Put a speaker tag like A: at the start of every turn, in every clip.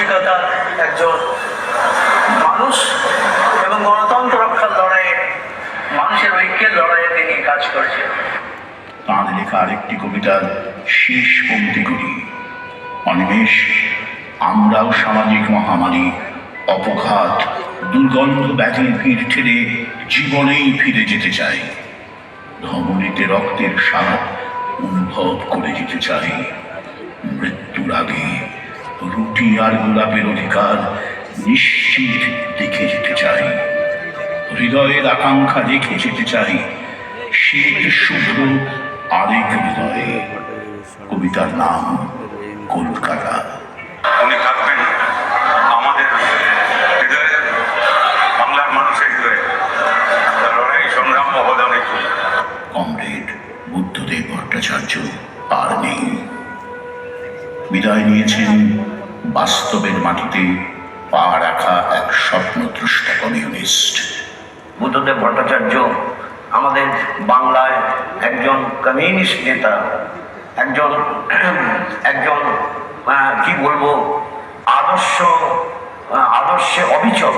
A: মানসিকতা একজন মানুষ এবং গণতন্ত্র রক্ষার লড়াইয়ে, মানুষের ঐক্যের লড়াইয়ে তিনি কাজ করেছেন।
B: তাঁর লেখা আরেকটি কবিতার শেষ পঙ্ক্তিগুলি, অনিমেষ, আমরাও সামাজিক মহামারী, অপঘাত, দুর্গন্ধ ব্যাধির ভিড় ঠেলে জীবনেই ফিরে যেতে চাই। ধমনীতে রক্তের স্বাদ অনুভব করে যেতে চাই। মৃত্যুর আগে রুটি আর গোলাপের অধিকার নিশ্চিত দেখে যেতে চাই। হৃদয়ের আকাঙ্ক্ষা দেখে যেতে চাই। শীত শুভ্র আরেক হৃদয়ে। কবিতার নাম কলকাতা।
C: উনি থাকবেন আমাদের হৃদয়ে বাংলার মানুষের হৃদয়ে। লড়াই সংগ্রাম অবদানে
B: কমরেড বুদ্ধদেব ভট্টাচার্য আর নেই। বিদায় নিয়েছেন বাস্তবের মাটিতে পা রাখা এক স্বপ্ন স্বপ্নদ্রষ্টা কমিউনিস্ট।
A: বুদ্ধদেব ভট্টাচার্য আমাদের বাংলায় একজন কমিউনিস্ট নেতা, একজন একজন কি বলব, আদর্শ আদর্শে অবিচল।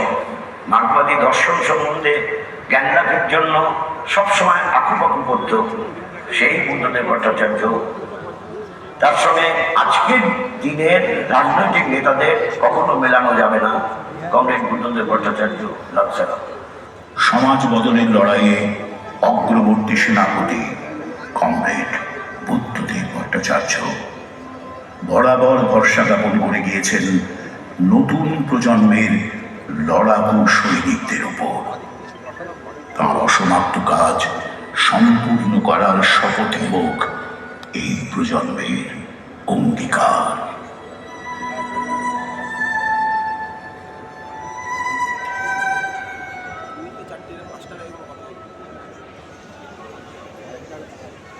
A: মার্কবাদী দর্শন সম্বন্ধে জ্ঞান লাভের জন্য সবসময় আকুপাকু করত সেই বুদ্ধদেব ভট্টাচার্য তার সঙ্গে আজকের দিনের রাজনৈতিক নেতাদের কখনো মেলানো যাবে না। কংগ্রেস বুদ্ধদেব ভট্টাচার্য লাভসারা
B: সমাজ বদলের লড়াইয়ে অগ্রবর্তী সেনাপতি কমরেড বুদ্ধদেব ভট্টাচার্য। বরাবর ভরসা জ্ঞাপন করে গিয়েছেন নতুন প্রজন্মের লড়াকু সৈনিকদের উপর তাঁর অসমাপ্ত কাজ সম্পূর্ণ করার শপথে হোক এই প্রজন্মের অঙ্গীকার।